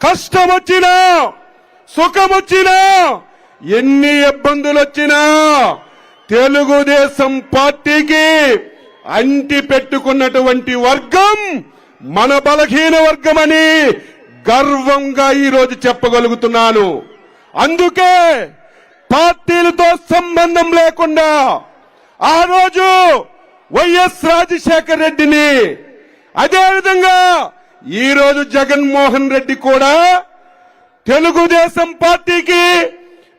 కష్టం వచ్చినా సుఖం వచ్చినా ఎన్ని ఇబ్బందులు వచ్చినా తెలుగుదేశం పార్టీకి అంటి పెట్టుకున్నటువంటి వర్గం మన బలహీన వర్గమని గర్వంగా ఈరోజు చెప్పగలుగుతున్నాను. అందుకే పార్టీలతో సంబంధం లేకుండా ఆ రోజు వైఎస్ రాజశేఖర రెడ్డిని అదేవిధంగా ఈరోజు జగన్మోహన్ రెడ్డి కూడా తెలుగుదేశం పార్టీకి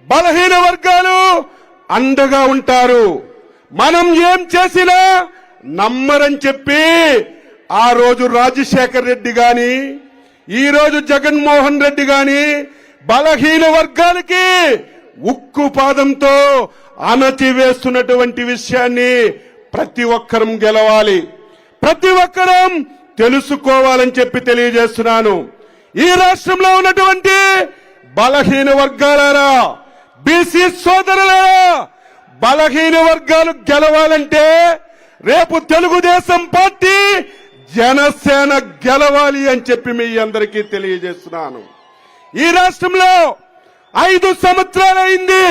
బలహీన వర్గాలు అండగా ఉంటారు. మనం ఏం చేసినా నమ్మరని చెప్పి ఆ రోజు రాజశేఖర్ రెడ్డి గాని ఈరోజు జగన్మోహన్ రెడ్డి గాని బలహీన వర్గాలకి ఉక్కు పాదంతో అణచివేస్తున్నటువంటి విషయాన్ని ప్రతి ఒక్కరం గెలవాలి. ప్రతి ఒక్కరం తెలుసుకోవాలని చెప్పి తెలియజేస్తున్నాను. ఈ రాష్ట్రంలో ఉన్నటువంటి బలహీన వర్గాలారా బీసీ సోదరులారా బలహీన వర్గాలు గెలవాలంటే రేపు తెలుగుదేశం పార్టీ జనసేన గెలవాలి అని చెప్పి మీ అందరికీ తెలియజేస్తున్నాను. ఈ రాష్ట్రంలో ఐదు సంవత్సరాలైంది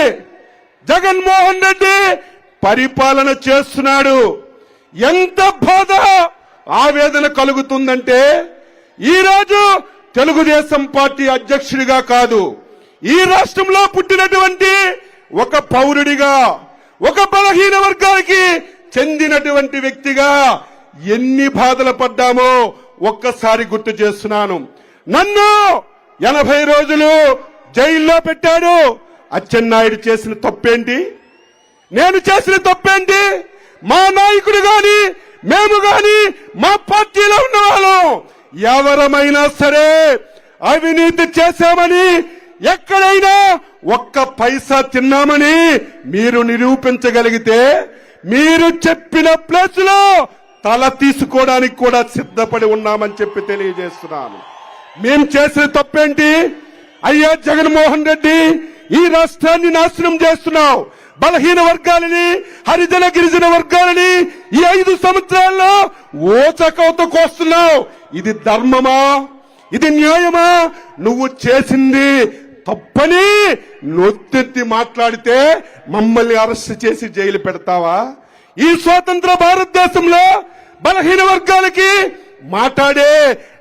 జగన్మోహన్ రెడ్డి పరిపాలన చేస్తున్నాడు. ఎంత బాధ! ఆవేదన కలుగుతుందంటే ఈ రోజు తెలుగుదేశం పార్టీ అధ్యక్షుడిగా కాదు ఈ రాష్ట్రంలో పుట్టినటువంటి ఒక పౌరుడిగా ఒక బలహీన వర్గానికి చెందినటువంటి వ్యక్తిగా ఎన్ని బాధలు పడ్డామో ఒక్కసారి గుర్తు చేస్తున్నాను. నన్ను ఎనభై రోజులు జైల్లో పెట్టాడు. అచ్చెన్నాయుడు చేసిన తప్పేంటి? నేను చేసిన తప్పేంటి? మా నాయకుడు గాని మేము గాని మా పార్టీలో ఉన్న వాళ్ళు ఎవరమైనా సరే అవినీతి చేశామని ఎక్కడైనా ఒక్క పైసా తిన్నామని మీరు నిరూపించగలిగితే మీరు చెప్పిన ప్లేస్లో తల తీసుకోవడానికి కూడా సిద్ధపడి ఉన్నామని చెప్పి తెలియజేస్తున్నాను. మేం చేసిన తప్పేంటి? అయ్యా జగన్మోహన్ రెడ్డి ఈ రాష్ట్రాన్ని నాశనం చేస్తున్నావు. బలహీన వర్గాలని హరిజన గిరిజన వర్గాలని ఈ ఐదు సంవత్సరాల్లో ఓచకవత కోస్తున్నావు ఇది ధర్మమా? ఇది న్యాయమా? నువ్వు చేసింది తప్పని నొత్తెత్తి మాట్లాడితే మమ్మల్ని అరెస్ట్ చేసి జైలు పెడతావా? ఈ స్వాతంత్ర భారతదేశంలో బలహీన వర్గాలకి మాట్లాడే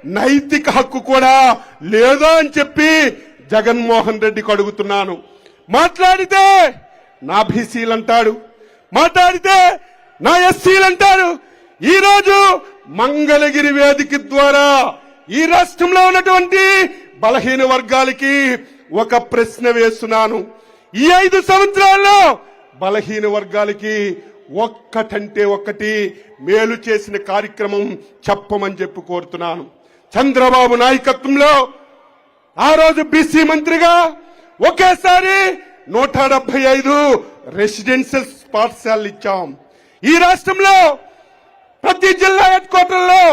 నైతిక హక్కు కూడా లేదా అని చెప్పి జగన్మోహన్ రెడ్డికి అడుగుతున్నాను. మాట్లాడితే నా బీసీలు అంటాడు మాట్లాడితే నా ఎస్సీలు అంటారు ఈరోజు మంగళగిరి వేదిక ద్వారా ఈ రాష్ట్రంలో ఉన్నటువంటి బలహీన వర్గాలకి ఒక ప్రశ్న వేస్తున్నాను. ఈ ఐదు సంవత్సరాల్లో బలహీన వర్గాలకి ఒక్కటంటే ఒక్కటి మేలు చేసిన కార్యక్రమం చెప్పమని చెప్పి కోరుతున్నాను. చంద్రబాబు నాయకత్వంలో ఆ రోజు బీసీ మంత్రిగా ఒకేసారి నూట డెబ్బై ఐదు రెసిడెన్షియల్ పాఠశాలలు ఇచ్చాం. ఈ రాష్ట్రంలో ప్రతి జిల్లా హెడ్ క్వార్టర్లో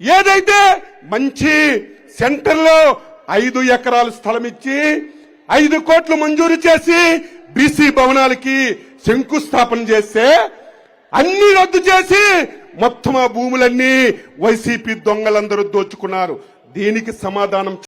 ఏదైతే మంచి సెంటర్లో ఐదు ఎకరాల స్థలం ఇచ్చి ఐదు కోట్లు మంజూరు చేసి బీసీ భవనాలకి శంకుస్థాపన చేస్తే అన్ని రద్దు చేసి మొత్తం ఆ భూములన్నీ వైసీపీ దొంగలందరూ దోచుకున్నారు. దీనికి సమాధానం